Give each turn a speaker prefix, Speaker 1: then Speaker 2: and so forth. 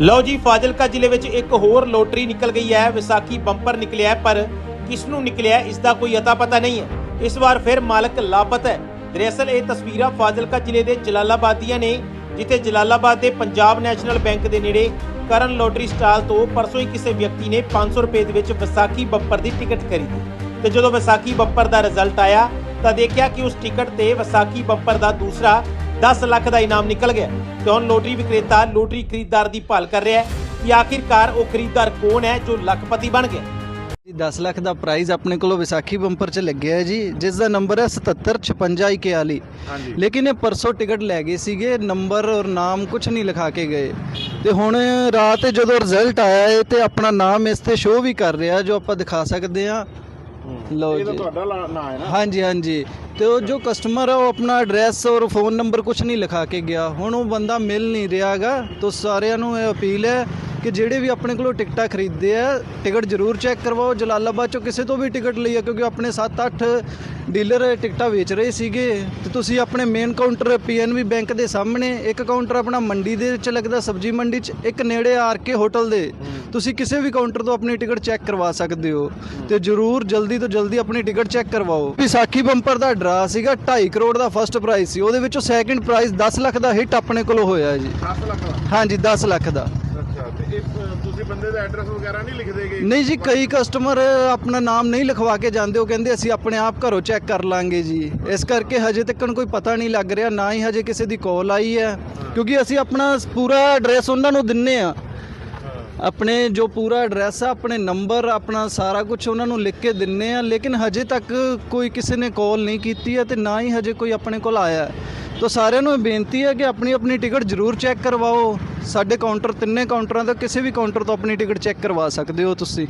Speaker 1: ਲਓ ਜੀ ਫਾਜ਼ਿਲਕਾ ਜ਼ਿਲ੍ਹੇ ਵਿੱਚ ਇੱਕ ਹੋਰ ਲੋਟਰੀ ਨਿਕਲ ਗਈ ਹੈ ਵਿਸਾਖੀ ਬੰਪਰ ਨਿਕਲਿਆ ਪਰ ਕਿਸ ਨੂੰ ਨਿਕਲਿਆ ਹੈ, ਇਸ ਦਾ ਕੋਈ ਅਤਾ ਪਤਾ ਨਹੀਂ ਹੈ। ਇਸ ਵਾਰ ਫਿਰ ਮਾਲਕ ਲਾਪਤ ਹੈ। ਦਰਅਸਲ ਇਹ ਤਸਵੀਰਾਂ ਫਾਜ਼ਿਲਕਾ ਜ਼ਿਲ੍ਹੇ ਦੇ ਜਲਾਲਾਬਾਦ ਦੀਆਂ ਨੇ ਜਿੱਥੇ ਜਲਾਲਾਬਾਦ ਦੇ ਪੰਜਾਬ ਨੈਸ਼ਨਲ ਬੈਂਕ ਦੇ ਨੇੜੇ ਕਰਨ ਲੋਟਰੀ ਸਟਾਲ ਤੋਂ ਪਰਸੋਂ ਹੀ ਕਿਸੇ ਵਿਅਕਤੀ ਨੇ 500 ਰੁਪਏ ਦੇ ਵਿੱਚ ਵਿਸਾਖੀ ਬੰਪਰ ਦੀ ਟਿਕਟ ਖਰੀਦੀ। ਤੇ ਜਦੋਂ ਵਿਸਾਖੀ ਬੰਪਰ ਦਾ ਰਿਜ਼ਲਟ ਆਇਆ ਤਾਂ ਦੇਖਿਆ ਕਿ ਉਸ ਟਿਕਟ ਤੇ ਵਿਸਾਖੀ ਬੰਪਰ ਦਾ ਦੂਸਰਾ 10 ਲੱਖ ਦਾ ਇਨਾਮ ਨਿਕਲ ਗਿਆ। ਤੇ ਹੁਣ ਲੋਟਰੀ ਵਿਕਰੇਤਾ ਲੋਟਰੀ ਖਰੀਦਦਾਰ ਦੀ ਭਾਲ ਕਰ ਰਿਹਾ ਹੈ ਕਿ ਆਖਿਰਕਾਰ ਉਹ ਖਰੀਦਦਾਰ ਕੌਣ ਹੈ ਜੋ ਲੱਖਪਤੀ ਬਣ ਗਿਆ।
Speaker 2: ਜੀ 10 ਲੱਖ ਦਾ ਪ੍ਰਾਈਜ਼ ਆਪਣੇ ਕੋਲੋਂ ਵਿਸਾਖੀ ਬੰਪਰ 'ਚ ਲੱਗਿਆ ਹੈ ਜੀ ਜਿਸ ਦਾ ਨੰਬਰ ਹੈ 775641
Speaker 3: ਹਾਂਜੀ।
Speaker 2: ਲੇਕਿਨ ਇਹ ਪਰਸੋਂ ਟਿਕਟ ਲੈ ਗਏ ਸੀਗੇ ਨੰਬਰ ਔਰ ਨਾਮ ਕੁਝ ਨਹੀਂ ਲਿਖਾ ਕੇ ਗਏ। ਤੇ ਹੁਣ ਰਾਤ ਜਦੋਂ ਰਿਜ਼ਲਟ ਆਇਆ ਹੈ ਤੇ ਆਪਣਾ ਨਾਮ ਇਸ ਤੇ ਸ਼ੋਅ ਵੀ ਕਰ ਰਿਹਾ ਜੋ ਆਪਾਂ ਦਿਖਾ ਸਕਦੇ ਹਾਂ। ਲਓ
Speaker 3: ਇਹ ਤਾਂ
Speaker 2: ਜੀ।
Speaker 3: ਤੁਹਾਡਾ ਲਾ- ਨਾਂ ਹੈ ਨਾ।
Speaker 2: ਹਾਂਜੀ ਹਾਂਜੀ। ਤੇ ਉਹ ਜੋ ਕਸਟਮਰ ਹੈ ਉਹ ਆਪਣਾ ਐਡਰੈਸ ਔਰ ਫੋਨ ਨੰਬਰ ਕੁਝ ਨਹੀਂ ਲਿਖਾ ਕੇ ਗਿਆ। ਹੁਣ ਉਹ ਬੰਦਾ ਮਿਲ ਨਹੀਂ ਰਿਹਾਗਾ ਤਾਂ ਸਾਰਿਆਂ ਨੂੰ ਇਹ ਅਪੀਲ ਹੈ ਕਿ ਜਿਹੜੇ ਵੀ ਆਪਣੇ ਕੋਲੋਂ ਟਿਕਟਾਂ ਖਰੀਦਦੇ ਆ ਟਿਕਟ ਜ਼ਰੂਰ ਚੈੱਕ ਕਰਵਾਓ। ਜਲਾਲਾਬਾਦ ਚੋਂ ਕਿਸੇ ਤੋਂ ਵੀ ਟਿਕਟ ਲਈ ਆ ਕਿਉਂਕਿ ਆਪਣੇ 7-8 ਡੀਲਰ ਟਿਕਟਾਂ ਵੇਚ ਰਹੇ ਸੀਗੇ। ਤੇ ਤੁਸੀਂ ਆਪਣੇ ਮੇਨ ਕਾਊਂਟਰ ਪੀਐਨਬੀ ਬੈਂਕ ਦੇ ਸਾਹਮਣੇ ਇੱਕ ਕਾਊਂਟਰ ਆਪਣਾ ਮੰਡੀ ਦੇ ਵਿੱਚ ਲੱਗਦਾ ਸਬਜ਼ੀ ਮੰਡੀ 'ਚ ਇੱਕ ਨੇੜੇ ਆਰ ਕੇ ਹੋਟਲ ਦੇ। ਤੁਸੀਂ ਕਿਸੇ ਵੀ ਕਾਊਂਟਰ ਤੋਂ ਆਪਣੀ ਟਿਕਟ ਚੈੱਕ ਕਰਵਾ ਸਕਦੇ ਹੋ। ਤੇ ਜ਼ਰੂਰ ਜਲਦੀ ਤੋਂ ਜਲਦੀ ਆਪਣੀ ਟਿਕਟ ਚੈੱਕ ਕਰਵਾਓ। ਵਿਸਾਖੀ ਬੰਪਰ ਦਾ ਡਰਾ ਸੀਗਾ 2.5 ਕਰੋੜ ਦਾ ਫਰਸਟ ਪ੍ਰਾਈਜ਼ ਸੀ। ਉਹਦੇ ਵਿੱਚੋਂ ਸੈਕਿੰਡ ਪ੍ਰਾਈਜ਼ 10 ਲੱਖ ਦਾ ਹਿੱਟ ਆਪਣੇ ਕੋਲ ਹੋਇਆ ਜੀ।
Speaker 3: 10 ਲੱਖ ਦਾ?
Speaker 2: ਹਾਂਜੀ 10 ਲੱਖ ਦਾ।
Speaker 3: ਅੱਛਾ ਤੇ ਇਹ ਅ, ਤੁਸੀਂ ਬੰਦੇ ਦਾ ਐਡਰੈਸ ਵਗੈਰਾ ਨਹੀਂ
Speaker 2: ਜੀ ਕਈ ਕਸਟਮਰ ਆਪਣਾ ਨਾਮ ਨਹੀਂ ਲਿਖਵਾ ਕੇ ਜਾਂਦੇ ਉਹ ਕਹਿੰਦੇ ਅਸੀਂ ਆਪਣੇ ਆਪ ਘਰੋਂ ਚੈੱਕ ਕਰ ਲਾਂਗੇ ਜੀ। ਇਸ ਕਰਕੇ ਹਜੇ ਤੱਕ ਕੋਈ ਪਤਾ ਨਹੀਂ ਲੱਗ ਰਿਹਾ ਨਾ ਹੀ ਹਜੇ ਕਿਸੇ ਦੀ ਕਾਲ ਆਈ ਹੈ। ਕਿਉਂਕਿ ਅਸੀਂ ਆਪਣਾ ਪੂਰਾ ਐਡਰੈਸ ਉਹਨਾਂ ਨੂੰ ਦਿੰਨੇ ਆ। ਆਪਣੇ ਜੋ ਪੂਰਾ ਐਡਰੈਸ ਆ ਆਪਣੇ ਨੰਬਰ ਆਪਣਾ ਸਾਰਾ ਕੁਝ ਉਹਨਾਂ ਨੂੰ ਲਿਖ ਕੇ ਦਿੰਨੇ ਆ। ਲੇਕਿਨ ਹਜੇ ਤੱਕ ਕੋਈ ਕਿਸੇ ਨੇ ਕਾਲ ਨਹੀਂ ਕੀਤੀ ਹੈ ਤੇ ਨਾ ਹੀ ਹਜੇ ਕੋਈ ਆਪਣੇ ਕੋਲ ਆਇਆ ਹੈ। ਤਾਂ ਸਾਰਿਆਂ ਨੂੰ ਇਹ ਬੇਨਤੀ ਹੈ ਕਿ ਆਪਣੀ ਆਪਣੀ ਟਿਕਟ ਜ਼ਰੂਰ ਚੈੱਕ ਕਰਵਾਓ। ਸਾਡੇ ਕਾਊਂਟਰ ਤਿੰਨੇ ਕਾਊਂਟਰਾਂ ਦਾ ਕਿਸੇ ਵੀ ਕਾਊਂਟਰ ਤੋਂ ਆਪਣੀ ਟਿਕਟ ਚੈੱਕ ਕਰਵਾ ਸਕਦੇ ਹੋ ਤੁਸੀਂ।